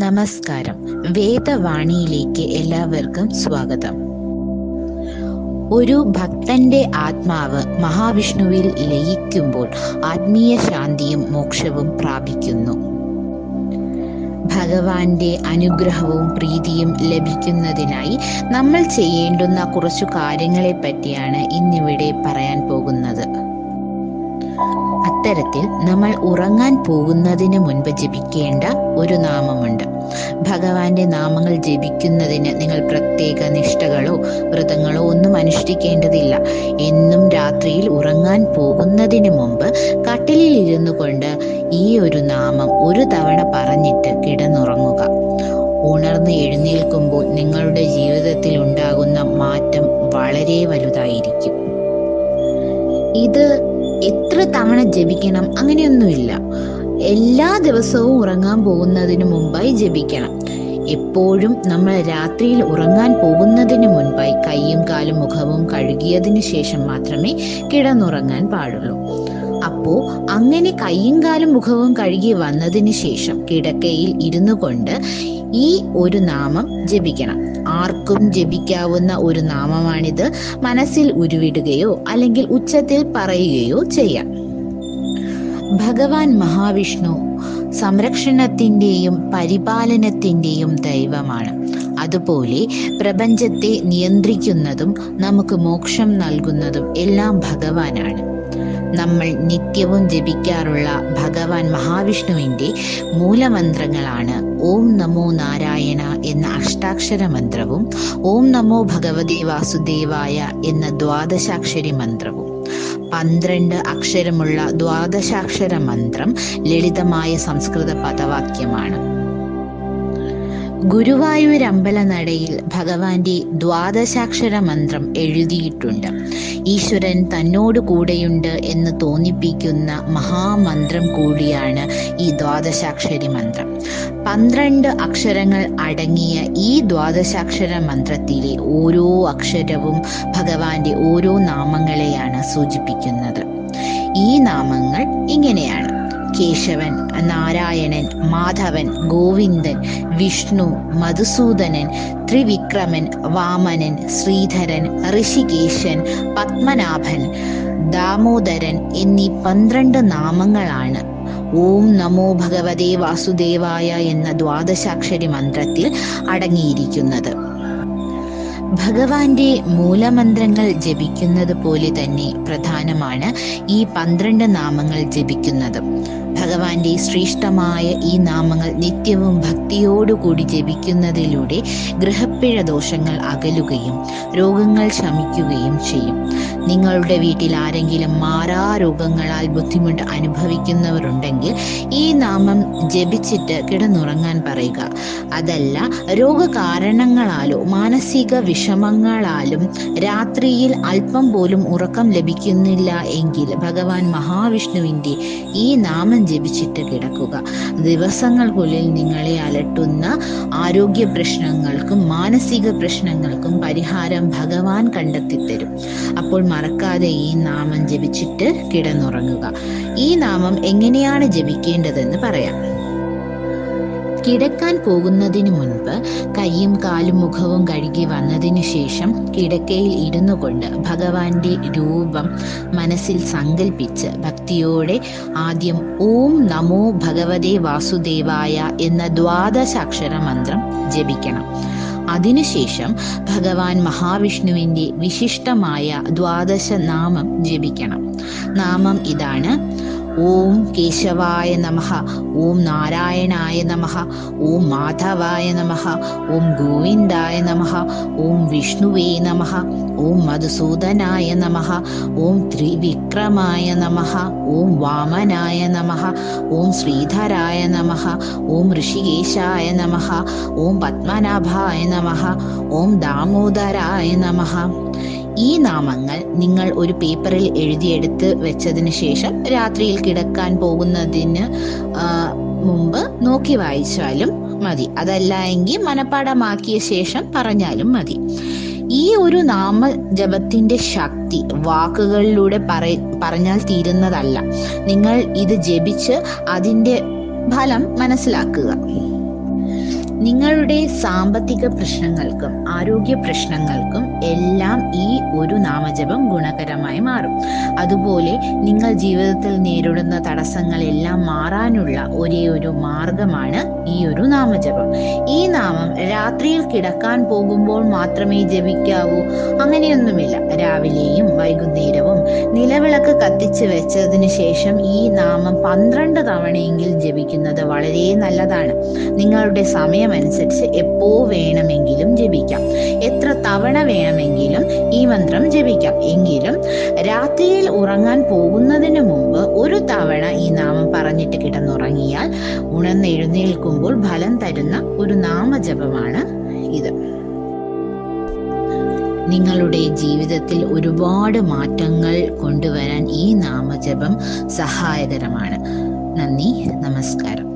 നമസ്കാരം. വേദവാണിയിലേക്ക് എല്ലാവർക്കും സ്വാഗതം. ഒരു ഭക്തന്റെ ആത്മാവ് മഹാവിഷ്ണുവിൽ ലയിക്കുമ്പോൾ ആത്മീയ ശാന്തിയും മോക്ഷവും പ്രാപിക്കുന്നു. ഭഗവാന്റെ അനുഗ്രഹവും പ്രീതിയും ലഭിക്കുന്നതിനായി നമ്മൾ ചെയ്യേണ്ടുന്ന കുറച്ചു കാര്യങ്ങളെ പറ്റിയാണ് ഇന്നിവിടെ പറയാൻ പോകുന്നത്. അത്തരത്തിൽ നമ്മൾ ഉറങ്ങാൻ പോകുന്നതിന് മുൻപ് ജപിക്കേണ്ട ഒരു നാമമുണ്ട്. ഭഗവാന്റെ നാമങ്ങൾ ജപിക്കുന്നതിന് നിങ്ങൾ പ്രത്യേക നിഷ്ഠകളോ വ്രതങ്ങളോ ഒന്നും അനുഷ്ഠിക്കേണ്ടതില്ല. എന്നും രാത്രിയിൽ ഉറങ്ങാൻ പോകുന്നതിന് മുമ്പ് കട്ടിലിൽ ഇരുന്നു കൊണ്ട് ഈ ഒരു നാമം ഒരു തവണ പറഞ്ഞിട്ട് കിടന്നുറങ്ങുക. ഉണർന്ന് എഴുന്നേൽക്കുമ്പോൾ നിങ്ങളുടെ ജീവിതത്തിൽ ഉണ്ടാകുന്ന മാറ്റം വളരെ വലുതായിരിക്കും. ഇത് എത്ര തവണ ജപിക്കണം? അങ്ങനെയൊന്നുമില്ല. എല്ലാ ദിവസവും ഉറങ്ങാൻ പോകുന്നതിന് മുമ്പായി ജപിക്കണം. എപ്പോഴും നമ്മൾ രാത്രിയിൽ ഉറങ്ങാൻ പോകുന്നതിന് മുൻപായി കൈയും കാലും മുഖവും കഴുകിയതിന് ശേഷം മാത്രമേ കിടന്നുറങ്ങാൻ പാടുള്ളൂ. അപ്പോ അങ്ങനെ കൈയും കാലും മുഖവും കഴുകി വന്നതിന് ശേഷം കിടക്കയിൽ ഇരുന്നു കൊണ്ട് ഈ ഒരു നാമം ജപിക്കണം. ആർക്കും ജപിക്കാവുന്ന ഒരു നാമമാണിത്. മനസ്സിൽ ഉരുവിടുകയോ അല്ലെങ്കിൽ ഉച്ചത്തിൽ പറയുകയോ ചെയ്യാം. ഭഗവാൻ മഹാവിഷ്ണു സംരക്ഷണത്തിന്റെയും പരിപാലനത്തിന്റെയും ദൈവമാണ്. അതുപോലെ പ്രപഞ്ചത്തെ നിയന്ത്രിക്കുന്നതും നമുക്ക് മോക്ഷം നൽകുന്നതും എല്ലാം ഭഗവാനാണ്. നമ്മൾ നിത്യവും ജപിക്കാറുള്ള ഭഗവാൻ മഹാവിഷ്ണുവിന്റെ മൂലമന്ത്രങ്ങളാണ് ഓം നമോ നാരായണ എന്ന അഷ്ടാക്ഷര മന്ത്രവും ഓം നമോ ഭഗവതി വാസുദേവായ എന്ന ദ്വാദശാക്ഷരി മന്ത്രവും. പന്ത്രണ്ട് അക്ഷരമുള്ള ദ്വാദശാക്ഷര മന്ത്രം ലളിതമായ സംസ്കൃത പദവാക്യമാണ്. ഗുരുവായൂർ അമ്പലനടയിൽ ഭഗവാന്റെ ദ്വാദശാക്ഷര മന്ത്രം എഴുതിയിട്ടുണ്ട്. ഈശ്വരൻ തന്നോട് കൂടെയുണ്ട് എന്ന് തോന്നിപ്പിക്കുന്ന മഹാമന്ത്രം കൂടിയാണ് ഈ ദ്വാദശാക്ഷരി മന്ത്രം. പന്ത്രണ്ട് അക്ഷരങ്ങൾ അടങ്ങിയ ഈ ദ്വാദശാക്ഷര മന്ത്രത്തിലെ ഓരോ അക്ഷരവും ഭഗവാന്റെ ഓരോ നാമങ്ങളെയാണ് സൂചിപ്പിക്കുന്നത്. ഈ നാമങ്ങൾ ഇങ്ങനെയാണ്. കേശവൻ നാരായണൻ മാധവൻ ഗോവിന്ദൻ വിഷ്ണു മധുസൂദനൻ ത്രിവിക്രമൻ വാമനൻ ശ്രീധരൻ ഋഷികേശൻ പത്മനാഭൻ ദാമോദരൻ എന്നീ പന്ത്രണ്ട് നാമങ്ങളാണ്. ഓം നമോ ഭഗവതേ വാസുദേവായ എന്ന ദ്വാദശാക്ഷരി മന്ത്രത്തിൽ അടങ്ങിയിരിക്കുന്നത്. ഭഗവാന്റെ മൂലമന്ത്രങ്ങൾ ജപിക്കുന്നത് പോലെ തന്നെ പ്രധാനമാണ് ഈ പന്ത്രണ്ട് നാമങ്ങൾ ജപിക്കുന്നത്. ഭഗവാന്റെ ശ്രേഷ്ഠമായ ഈ നാമങ്ങൾ നിത്യവും ഭക്തിയോടുകൂടി ജപിക്കുന്നതിലൂടെ ഗ്രഹപ്പിഴ ദോഷങ്ങൾ അകലുകയും രോഗങ്ങൾ ശമിക്കുകയും ചെയ്യും. നിങ്ങളുടെ വീട്ടിൽ ആരെങ്കിലും മാറാ രോഗങ്ങളാൽ ബുദ്ധിമുട്ട് അനുഭവിക്കുന്നവരുണ്ടെങ്കിൽ ഈ നാമം ജപിച്ചിട്ട് കിടന്നുറങ്ങാൻ പറയുക. അതല്ല രോഗകാരണങ്ങളാലോ മാനസിക വിഷമങ്ങളാലും രാത്രിയിൽ അല്പം പോലും ഉറക്കം ലഭിക്കുന്നില്ല എങ്കിൽ ഭഗവാൻ മഹാവിഷ്ണുവിന്റെ ഈ നാമം ജപിച്ചിട്ട് കിടക്കുക. ദിവസങ്ങൾക്കുള്ളിൽ നിങ്ങളെ അലട്ടുന്ന ആരോഗ്യ പ്രശ്നങ്ങൾക്കും മാനസിക പ്രശ്നങ്ങൾക്കും പരിഹാരം ഭഗവാൻ കണ്ടെത്തിത്തരും. അപ്പോൾ മറക്കാതെ ഈ നാമം ജപിച്ചിട്ട് കിടന്നുറങ്ങുക. ഈ നാമം എങ്ങനെയാണ് ജപിക്കേണ്ടതെന്ന് പറയാം. കിടക്കാൻ പോകുന്നതിനു മുൻപ് കൈയും കാലും മുഖവും കഴുകി വന്നതിനു ശേഷം കിടക്കയിൽ ഇരുന്നു കൊണ്ട് ഭഗവാന്റെ രൂപം മനസ്സിൽ സങ്കല്പിച്ച് ഭക്തിയോടെ ആദ്യം ഓം നമോ ഭഗവതേ വാസുദേവായ എന്ന ദ്വാദശാക്ഷര മന്ത്രം ജപിക്കണം. അതിനുശേഷം ഭഗവാൻ മഹാവിഷ്ണുവിന്റെ വിശിഷ്ടമായ ദ്വാദശ നാമം ജപിക്കണം. നാമം ഇതാണ് ഓം കേശവായ നമഃ ഓം നാരായണായ നമഃ ഓം മാധവായ നമഃ ഓം ഗോവിന്ദായ നമഃ ഓം വിഷ്ണുവേ നമഃ ഓം മധുസൂദനായ നമഃ ഓം ത്രിവിക്രമായ നമഃ ഓം വാമനായ നമഃ ഓം ശ്രീധരായ നമഃ ഓം ഋഷികേശായ നമഃ ഓം പത്മനാഭായ നമഃ ഓം ദാമോദരായ നമഃ ഈ നാമങ്ങൾ നിങ്ങൾ ഒരു പേപ്പറിൽ എഴുതിയെടുത്ത് വെച്ചതിന് ശേഷം രാത്രിയിൽ കിടക്കാൻ പോകുന്നതിന് മുമ്പ് നോക്കി വായിച്ചാലും മതി. അതല്ല എങ്കിൽ മനപ്പാടമാക്കിയ ശേഷം പറഞ്ഞാലും മതി. ഈ ഒരു നാമ ജപത്തിന്റെ ശക്തി വാക്കുകളിലൂടെ പറ പറഞ്ഞാൽ തീരുന്നതല്ല. നിങ്ങൾ ഇത് ജപിച്ച് അതിന്റെ ഫലം മനസ്സിലാക്കുക. നിങ്ങളുടെ സാമ്പത്തിക പ്രശ്നങ്ങൾക്കും ആരോഗ്യ പ്രശ്നങ്ങൾക്കും എല്ലാം ഈ ഒരു നാമജപം ഗുണകരമായി മാറും. അതുപോലെ നിങ്ങൾ ജീവിതത്തിൽ നേരിടുന്ന തടസ്സങ്ങളെല്ലാം മാറാനുള്ള ഒരേ ഒരു മാർഗമാണ് ഈ ഒരു നാമജപം. ഈ നാമം രാത്രിയിൽ കിടക്കാൻ പോകുമ്പോൾ മാത്രമേ ജപിക്കാവൂ അങ്ങനെയൊന്നുമില്ല. രാവിലെയും വൈകുന്നേരവും നിലവിളക്ക് കത്തിച്ച് വെച്ചതിന് ശേഷം ഈ നാമം പന്ത്രണ്ട് തവണയെങ്കിൽ ജപിക്കുന്നത് വളരെ നല്ലതാണ്. നിങ്ങളുടെ സമയമനുസരിച്ച് എപ്പോ വേണമെങ്കിലും ജപിക്കാം. എത്ര തവണ വേണമെങ്കിലും ഈ മന്ത്രം ജപിക്കാം. എങ്കിലും രാത്രിയിൽ ഉറങ്ങാൻ പോകുന്നതിന് മുമ്പ് ഒരു തവണ ഈ നാമം പറഞ്ഞിട്ട് കിടന്നുറങ്ങിയാൽ ഉണർന്നെഴുന്നേൽക്കുമ്പോൾ ഫലം തരുന്ന ഒരു നാമജപമാണ് ഇത്. നിങ്ങളുടെ ജീവിതത്തിൽ ഒരുപാട് മാറ്റങ്ങൾ കൊണ്ടുവരാൻ ഈ നാമജപം സഹായകരമാണ്. നന്ദി നമസ്കാരം.